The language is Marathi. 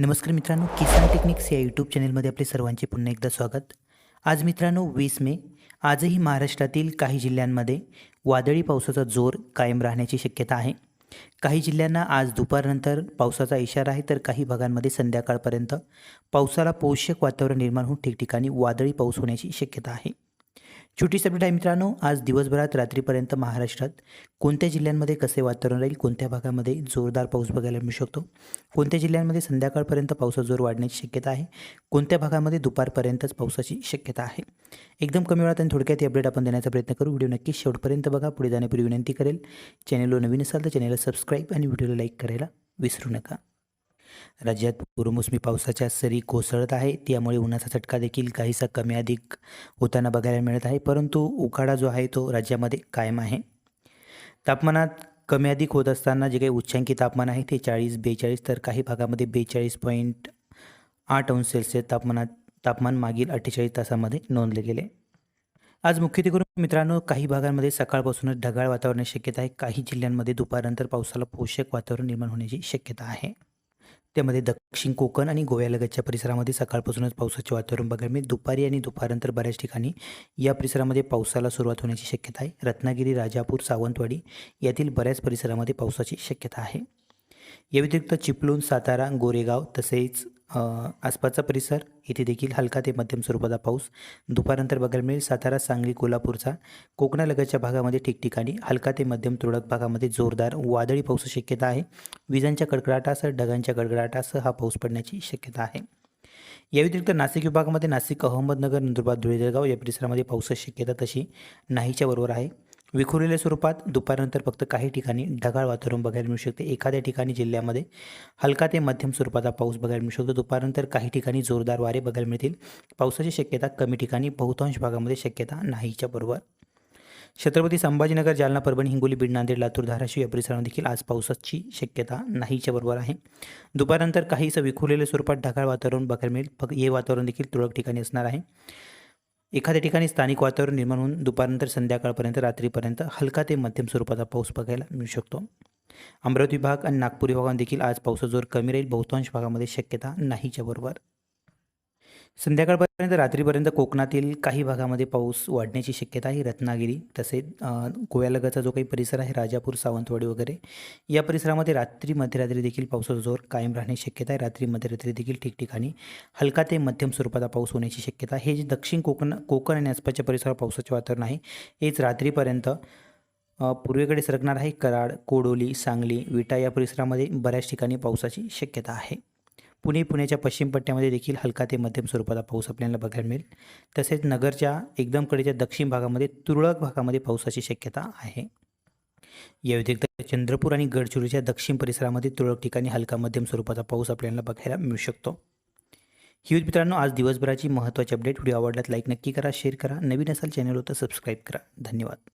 नमस्कार मित्रांनो किसान टेक्निक्स या यूट्यूब चॅनलमध्ये आपले सर्वांचे पुन्हा एकदा स्वागत. आज मित्रांनो वीस मे. आजही महाराष्ट्रातील काही जिल्ह्यांमध्ये वादळी पावसाचा जोर कायम राहण्याची शक्यता आहे. काही जिल्ह्यांना आज दुपारनंतर पावसाचा इशारा आहे तर काही भागांमध्ये संध्याकाळपर्यंत पावसाला पोषक वातावरण निर्माण होऊन ठिकठिकाणी वादळी पाऊस होण्याची शक्यता आहे. छोटी अपडेट आहे मित्रांनो. आज दिवसभरात रात्रीपर्यंत महाराष्ट्रात कोणत्या जिल्ह्यांमध्ये कसे वातावरण राहील कोणत्या भागामध्ये जोरदार पाऊस बघायला मिळू शकतो कोणत्या जिल्ह्यांमध्ये संध्याकाळपर्यंत पावसाचा जोर वाढण्याची शक्यता आहे कोणत्या भागामध्ये दुपारपर्यंतच पावसाची शक्यता आहे. एकदम कमी वेळात आणि थोडक्यात अपडेट आपण देण्याचा प्रयत्न करू. व्हिडिओ नक्की शेवटपर्यंत बघा. पुढे जाण्यापूर्वी विनंती करेल चॅनलवर नवीन असाल तर चॅनलला सबस्क्राईब आणि व्हिडिओला लाईक करायला विसरू नका. राज्यात पूरमोसमी पावसाच्या सरी कोसळत आहे. त्यामुळे उन्हाचा चटका देखील काहीसा कमी अधिक होताना बघायला मिळत आहे. परंतु उकाडा जो आहे तो राज्यामध्ये कायम आहे. तापमानात कमी अधिक होत असताना जे काही उच्चांकी तापमान आहे ते चाळीस बेचाळीस तर काही भागामध्ये बेचाळीस पॉईंट आठ अंश सेल्सिअस तापमानात तापमान मागील अठ्ठेचाळीस तासामध्ये नोंदले गेले. आज मुख्यत्वे करून मित्रांनो काही भागांमध्ये सकाळपासूनच ढगाळ वातावरणाची शक्यता आहे. काही जिल्ह्यांमध्ये दुपारनंतर पावसाला पोषक वातावरण निर्माण होण्याची शक्यता आहे. त्यामध्ये दक्षिण कोकण आणि गोव्यालगतच्या परिसरामध्ये सकाळपासूनच पावसाचे वातावरण बघायला मिळेल. दुपारी आणि दुपारनंतर बऱ्याच ठिकाणी या परिसरामध्ये पावसाला सुरुवात होण्याची शक्यता आहे. रत्नागिरी राजापूर सावंतवाडी यातील बऱ्याच परिसरामध्ये पावसाची शक्यता आहे. या व्यतिरिक्त चिपळूण सातारा गोरेगाव तसेच आसपासचा परिसर इथे देखील हलका ते मध्यम स्वरूपाचा पाऊस. दुपारनंतर बघायला मिळेल सातारा सांगली कोल्हापूरचा कोकणालगतच्या भागामध्ये ठिकठिकाणी हलका ते मध्यम तुरळक भागामध्ये जोरदार वादळी पावसाची शक्यता आहे. विजांच्या कडकडाटासह ढगांच्या गडगडाटासह हा पाऊस पडण्याची शक्यता आहे. या व्यतिरिक्त नाशिक विभागामध्ये नाशिक अहमदनगर नंदुरबार धुळे जळगाव या परिसरामध्ये पावसाची शक्यता तशी नाहीच्या बरोबर आहे. विखुरलेल्या स्वरूपात दुपारनंतर फक्त काही ठिकाणी ढगाळ वातावरण बघायला मिळू शकते. एखाद्या ठिकाणी जिल्ह्यामध्ये हलका ते मध्यम स्वरूपाचा पाऊस बघायला मिळू शकतो. दुपारनंतर काही ठिकाणी जोरदार वारे बघायला मिळतील. पावसाची शक्यता कमी ठिकाणी बहुतांश भागामध्ये शक्यता नाहीच्या बरोबर. छत्रपती संभाजीनगर जालना परभणी हिंगोली बीड नांदेड लातूर धाराशिव या परिसरामध्ये देखील आज पावसाची शक्यता नाहीच्या बरोबर आहे. दुपारनंतर काहीसं विखुरलेल्या स्वरूपात ढगाळ वातावरण बघायला मिळेल. फक्त हे वातावरण देखील तुरळक ठिकाणी असणार आहे. एखाद्या ठिकाणी स्थानिक वातावरण निर्माण होऊन दुपारनंतर संध्याकाळपर्यंत रात्रीपर्यंत हलका ते मध्यम स्वरूपाचा पाऊस बघायला मिळू शकतो. अमरावती विभाग आणि नागपूर विभागामध्ये देखील आज पावसाचा जोर कमी राहील. बहुतांश भागामध्ये शक्यता नाहीच्या बरोबर. संध्याकाळपर्यंत रात्रीपर्यंत कोकणातील काही भागामध्ये पाऊस वाढण्याची शक्यता आहे. रत्नागिरी तसेच अ, गोव्यालगतचा जो काही परिसर आहे राजापूर सावंतवाडी वगैरे या परिसरामध्ये रात्री मध्यरात्री देखील पावसाचा जोर कायम राहण्याची शक्यता आहे. रात्री मध्यरात्री देखील ठिकठिकाणी हलका ते मध्यम स्वरूपाचा पाऊस होण्याची शक्यता हे जे दक्षिण कोकण कोकण आणि आसपासच्या परिसरात पावसाचे वातावरण आहे हेच रात्रीपर्यंत पूर्वेकडे सरकणार आहे. कराड कोडोली सांगली विटा या परिसरामध्ये बऱ्याच ठिकाणी पावसाची शक्यता आहे. पुणे पुण्याच्या पश्चिम पट्ट्यामध्ये देखील हलका ते मध्यम स्वरूपाचा पाऊस आपल्याला बघायला मिळेल. तसेच नगरच्या एकदम कडेच्या दक्षिण भागामध्ये तुरळक भागामध्ये पावसाची शक्यता आहे. या व्यतिरिक्त चंद्रपूर आणि गडचिरोलीच्या दक्षिण परिसरामध्ये तुरळक ठिकाणी हलका मध्यम स्वरूपाचा पाऊस आपल्याला बघायला मिळू शकतो. ही होती मित्रांनो आज दिवसभराची महत्त्वाची अपडेट. व्हिडिओ आवडल्यात लाईक नक्की करा शेअर करा. नवीन असाल चॅनल होतं सबस्क्राईब करा. धन्यवाद.